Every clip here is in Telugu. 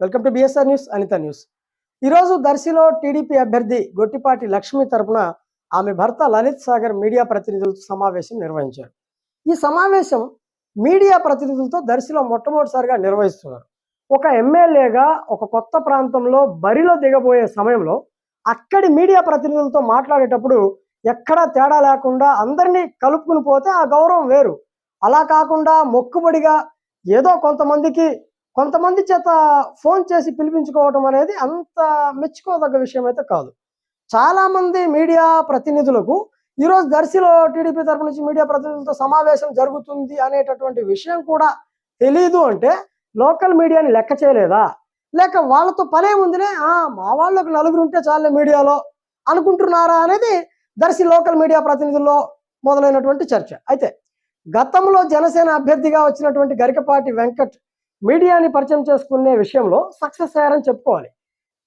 Welcome to BSR news Anitha news ఈరోజు దర్శిలో టీడీపీ అభ్యర్థి గొట్టిపాటి లక్ష్మి తరపున ఆమె భర్త లలిత్ సాగర్ మీడియా ప్రతినిధులతో సమావేశం నిర్వహించారు. ఈ సమావేశం మీడియా ప్రతినిధులతో దర్శిలో మొట్టమొదటిసారిగా నిర్వహిస్తున్నారు. ఒక ఎమ్మెల్యేగా ఒక కొత్త ప్రాంతంలో బరిలో దిగబోయే సమయంలో అక్కడి మీడియా ప్రతినిధులతో మాట్లాడేటప్పుడు ఎక్కడా తేడా లేకుండా అందరినీ కలుపుకుని పోతే ఆ గౌరవం వేరు. అలా కాకుండా మొక్కుబడిగా ఏదో కొంతమందికి కొంతమంది చేత ఫోన్ చేసి పిలిపించుకోవటం అనేది అంత మెచ్చుకోదగ్గ విషయం అయితే కాదు. చాలా మంది మీడియా ప్రతినిధులకు ఈరోజు దర్శిలో టీడీపీ తరపు నుంచి మీడియా ప్రతినిధులతో సమావేశం జరుగుతుంది అనేటటువంటి విషయం కూడా తెలీదు అంటే లోకల్ మీడియాని లెక్క చేయలేదా? లేక వాళ్ళతో పనే ఉందినే మా వాళ్ళకు నలుగురు ఉంటే చాలే మీడియాలో అనుకుంటున్నారా అనేది దర్శి లోకల్ మీడియా ప్రతినిధుల్లో మొదలైనటువంటి చర్చ. అయితే గతంలో జనసేన అభ్యర్థిగా వచ్చినటువంటి గరికపాటి వెంకట్ మీడియాని పరిచయం చేసుకునే విషయంలో సక్సెస్ అయ్యారని చెప్పుకోవాలి.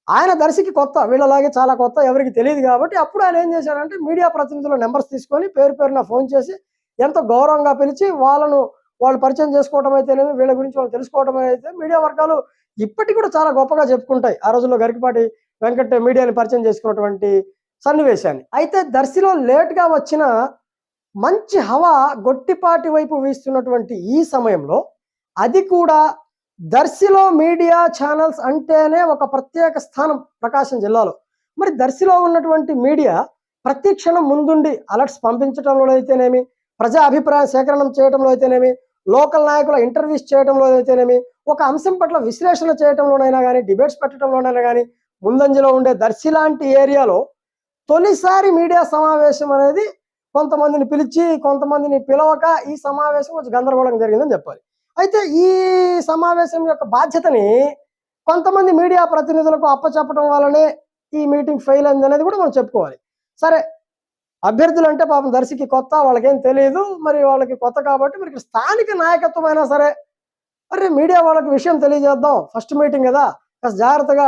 ఆయన దర్శికి కొత్త వీళ్ళలాగే చాలా కొత్త ఎవరికి తెలియదు కాబట్టి అప్పుడు ఆయన ఏం చేశారంటే మీడియా ప్రతినిధుల నెంబర్స్ తీసుకొని పేరు పేరున ఫోన్ చేసి ఎంతో గౌరవంగా పిలిచి వాళ్ళను వాళ్ళు పరిచయం చేసుకోవడం అయితేనేమి వీళ్ళ గురించి వాళ్ళు తెలుసుకోవడం అయితే మీడియా వర్గాలు ఇప్పటికి కూడా చాలా గొప్పగా చెప్పుకుంటాయి. ఆ రోజుల్లో గరికపాటి వెంకట మీడియాని పరిచయం చేసుకున్నటువంటి సన్నివేశాన్ని. అయితే దర్శిలో లేట్గా వచ్చిన మంచి హవా గొట్టిపాటి వైపు వీస్తున్నటువంటి ఈ సమయంలో అది కూడా దర్శిలో మీడియా ఛానల్స్ అంటేనే ఒక ప్రత్యేక స్థానం ప్రకాశం జిల్లాలో. మరి దర్శిలో ఉన్నటువంటి మీడియా ప్రతి క్షణం ముందుండి అలర్ట్స్ పంపించడంలో అయితేనేమి ప్రజా అభిప్రాయ సేకరణం చేయడంలో అయితేనేమి లోకల్ నాయకుల ఇంటర్వ్యూస్ చేయడంలో అయితేనేమి ఒక అంశం పట్ల విశ్లేషణ చేయడంలోనైనా కానీ డిబేట్స్ పెట్టడంలోనైనా కానీ ముందంజలో ఉండే దర్శి లాంటి ఏరియాలో తొలిసారి మీడియా సమావేశం అనేది కొంతమందిని పిలిచి కొంతమందిని పిలవక ఈ సమావేశం కొంచెం గందరగోళం జరిగిందని చెప్పాలి. అయితే ఈ సమావేశం యొక్క బాధ్యతని కొంతమంది మీడియా ప్రతినిధులకు అప్పచెప్పడం వల్లనే ఈ మీటింగ్ ఫెయిల్ అయింది అనేది కూడా మనం చెప్పుకోవాలి. సరే అభ్యర్థులు అంటే పాపం దర్శికి కొత్త వాళ్ళకేం తెలియదు మరి వాళ్ళకి కొత్త కాబట్టి మరి స్థానిక నాయకత్వం అయినా సరే అరే మీడియా వాళ్ళకి విషయం తెలియజేద్దాం. ఫస్ట్ మీటింగ్ కదా. కాస్త జాగ్రత్తగా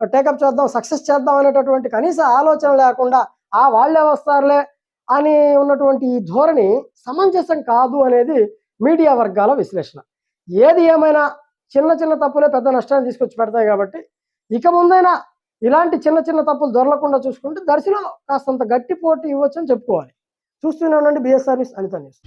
టేకప్ చేద్దాం సక్సెస్ చేద్దాం అనేటటువంటి కనీస ఆలోచన లేకుండా ఆ వాళ్ళే వస్తారులే అని ఉన్నటువంటి ఈ ధోరణి సమంజసం కాదు అనేది మీడియా వర్గాల విశ్లేషణ. ఏది ఏమైనా చిన్న చిన్న తప్పులే పెద్ద నష్టాన్ని తీసుకొచ్చి పెడతాయి కాబట్టి ఇక ముందైనా ఇలాంటి చిన్న చిన్న తప్పులు దొరలకుండా చూసుకుంటే దర్శనం కాస్తంత గట్టి పోటీ ఇవ్వచ్చు అని చెప్పుకోవాలి. చూస్తూనే ఉండండి బిఎస్ సర్వీస్ అనిత న్యూస్